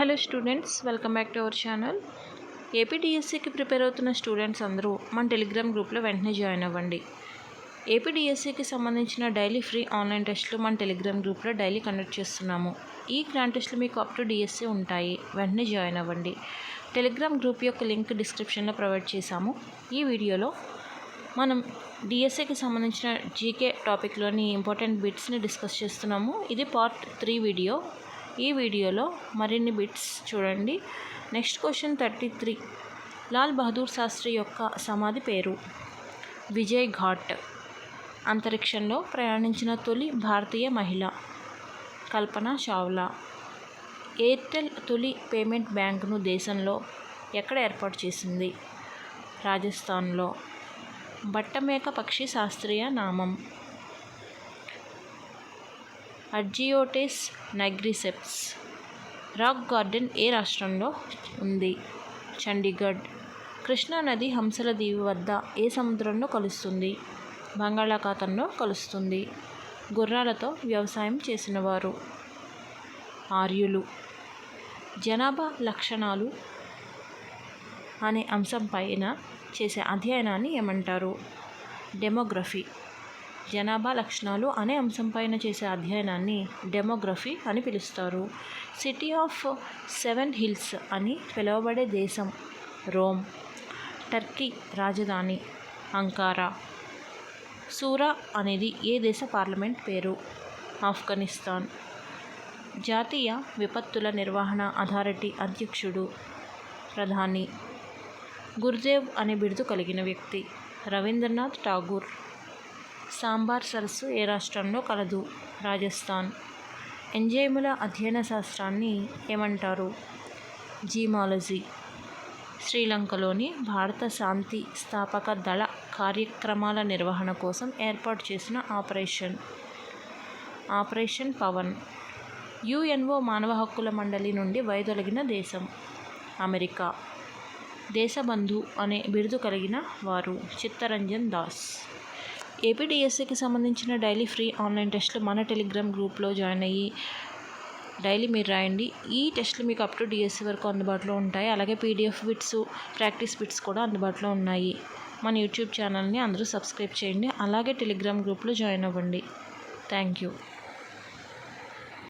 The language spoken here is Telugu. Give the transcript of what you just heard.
Hello students welcome back to our channel. ఏపీడిఎస్సికి prepare అవుతున్న స్టూడెంట్స్ అందరూ మన టెలిగ్రామ్ గ్రూప్లో వెంటనే జాయిన్ అవ్వండి. ఏపీడిఎస్సికి సంబంధించిన డైలీ ఫ్రీ ఆన్లైన్ టెస్టులు మన టెలిగ్రామ్ గ్రూప్లో డైలీ కండక్ట్ చేస్తున్నాము. ఈ గ్రాండ్ టెస్టులు మీకు అప్ టు డిఎస్సి ఉంటాయి. వెంటనే జాయిన్ అవ్వండి. టెలిగ్రామ్ గ్రూప్ యొక్క లింక్ డిస్క్రిప్షన్లో ప్రొవైడ్ చేశాము. ఈ వీడియోలో మనం డిఎస్ఏకి సంబంధించిన జీకే టాపిక్లోని ఇంపార్టెంట్ బిట్స్ని డిస్కస్ చేస్తున్నాము. ఇది పార్ట్ త్రీ వీడియో. ఈ వీడియోలో మరిన్ని బిట్స్ చూడండి. Next question thirty three Lal Bahadur Shastri యొక్క సమాధి పేరు విజయ్ ఘాట్. అంతరిక్షంలో ప్రయాణించిన తొలి భారతీయ మహిళ కల్పన చావ్లా. ఎయిర్టెల్ తొలి పేమెంట్ బ్యాంకును దేశంలో ఎక్కడ ఏర్పాటు చేసింది? రాజస్థాన్లో. బట్టమేక పక్షి శాస్త్రీయ నామం. అర్జియోటెస్ నైగ్రిసెప్స్. రాక్ గార్డెన్ ఏ రాష్ట్రంలో ఉంది? చండీగఢ్. కృష్ణా నది హంసల దీవి వద్ద ఏ సముద్రంలో కలుస్తుంది? బంగాళాఖాతంలో కలుస్తుంది. గుర్రాలతో వ్యవసాయం చేసినవారు. ఆర్యులు. జనాభా లక్షణాలు అనే అంశం పైన చేసే అధ్యయనాన్ని ఏమంటారు? డెమోగ్రఫీ. జనాభా లక్షణాలు అనే అంశంపైన చేసే అధ్యయనాన్ని డెమోగ్రఫీ అని పిలుస్తారు. సిటీ ఆఫ్ సెవెన్ హిల్స్ అని పిలువబడే దేశం రోమ్ టర్కీ రాజధాని అంకారా. సూరా అనేది ఏ దేశ పార్లమెంట్ పేరు? ఆఫ్ఘనిస్తాన్. జాతీయ విపత్తుల నిర్వహణ అథారిటీ అధ్యక్షుడు ప్రధాని. గుర్దేవ్ అనే బిరుదు కలిగిన వ్యక్తి రవీంద్రనాథ్ ఠాగూర్. సాంబార్ సరస్సు ఏ రాష్ట్రంలో కలదు? రాజస్థాన్. ఎంజైముల అధ్యయన శాస్త్రాన్ని ఏమంటారు? జీమాలజీ. శ్రీలంకలోని భారత శాంతి స్థాపక దళ కార్యక్రమాల నిర్వహణ కోసం ఏర్పాటు చేసిన ఆపరేషన్. ఆపరేషన్ పవన్. యుఎన్ఓ మానవ హక్కుల మండలి నుండి వైదొలిగిన దేశం. అమెరికా. దేశబంధు అనే బిరుదు కలిగిన వారు చిత్తరంజన్ దాస్. ఏపీడిఎస్సికి సంబంధించిన డైలీ ఫ్రీ ఆన్లైన్ టెస్ట్లు మన టెలిగ్రామ్ గ్రూప్లో జాయిన్ అయ్యి డైలీ మీరు రాయండి. ఈ టెస్ట్లు మీకు అప్ టు డిఎస్సి వరకు అందుబాటులో ఉంటాయి. అలాగే పీడిఎఫ్ బిట్స్ ప్రాక్టీస్ బిట్స్ కూడా అందుబాటులో ఉన్నాయి. మన యూట్యూబ్ ఛానల్ని అందరూ సబ్స్క్రైబ్ చేయండి. అలాగే టెలిగ్రామ్ గ్రూప్లో జాయిన్ అవ్వండి. Thank you.